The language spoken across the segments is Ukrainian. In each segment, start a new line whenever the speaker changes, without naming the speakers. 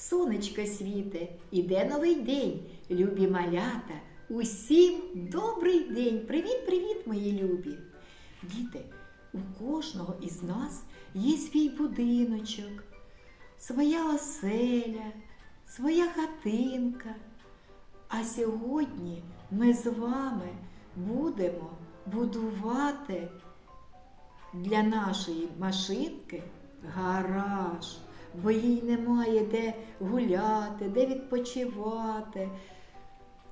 сонечко світе, іде новий день, любі малята. Усім добрий день! Привіт-привіт, мої любі! Діти, у кожного із нас є свій будиночок, своя оселя, своя хатинка. А сьогодні ми з вами будемо будувати для нашої машинки гараж, бо їй немає де гуляти, де відпочивати.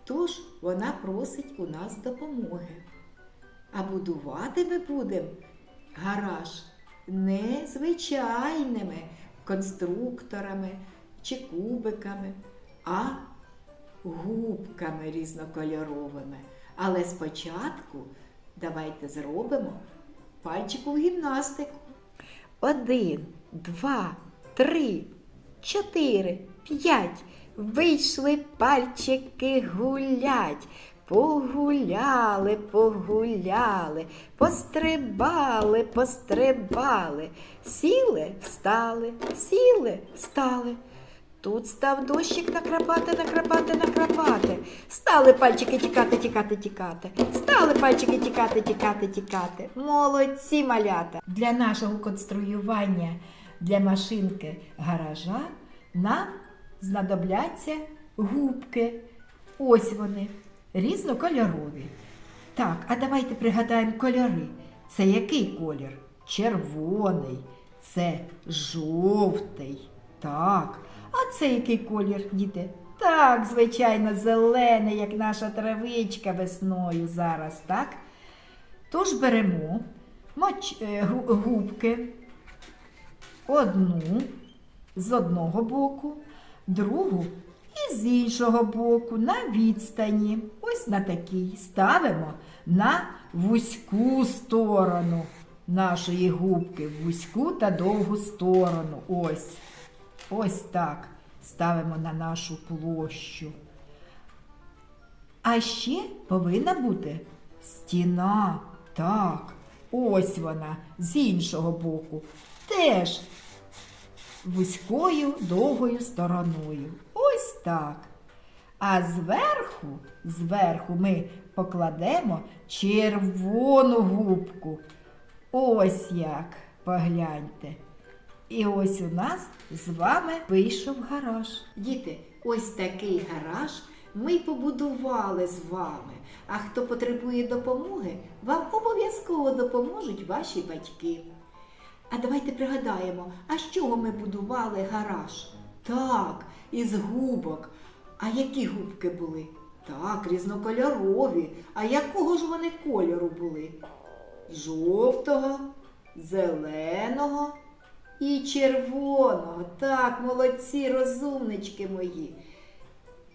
Тож вона просить у нас допомоги. А будувати ми будемо гараж не звичайними конструкторами чи кубиками, а губками різнокольоровими. Але спочатку давайте зробимо пальчикову гімнастику. Один, два, три, чотири, п'ять. Вийшли пальчики гулять. Погуляли, погуляли, пострибали, пострибали, сіли, встали, сіли, встали. Тут став дощик накрапати, накрапати, накрапати. Стали пальчики тікати, тікати, тікати. Стали пальчики тікати, тікати, тікати. Молодці малята. Для нашого конструювання для машинки гаража нам знадобляться губки. Ось вони, різнокольорові. Так, а давайте пригадаємо кольори. Це який колір? Червоний, це жовтий. Так. А це який колір, діти? Так, звичайно, зелений, як наша травичка весною зараз, так? Тож беремо моч, е, губки, одну з одного боку, другу і з іншого боку на відстані. Ось на такій. Ставимо на вузьку сторону нашої губки, вузьку та довгу сторону. Ось. Ось так ставимо на нашу площу. А ще повинна бути стіна. Так, ось вона з іншого боку. Теж вузькою довгою стороною. Ось так. А зверху, зверху ми покладемо червону губку. Ось як, погляньте. І ось у нас з вами вийшов гараж. Діти, ось такий гараж ми побудували з вами. А хто потребує допомоги, вам обов'язково допоможуть ваші батьки. А давайте пригадаємо, а з чого ми будували гараж? Так, із губок. А які губки були? Так, різнокольорові. А якого ж вони кольору були? Жовтого, зеленого і червоного. Так, молодці, розумнички мої.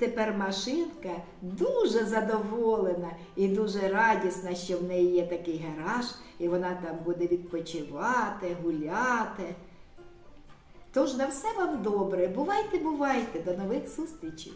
Тепер машинка дуже задоволена і дуже радісна, що в неї є такий гараж, і вона там буде відпочивати, гуляти. Тож на все вам добре. Бувайте, бувайте, до нових зустрічей!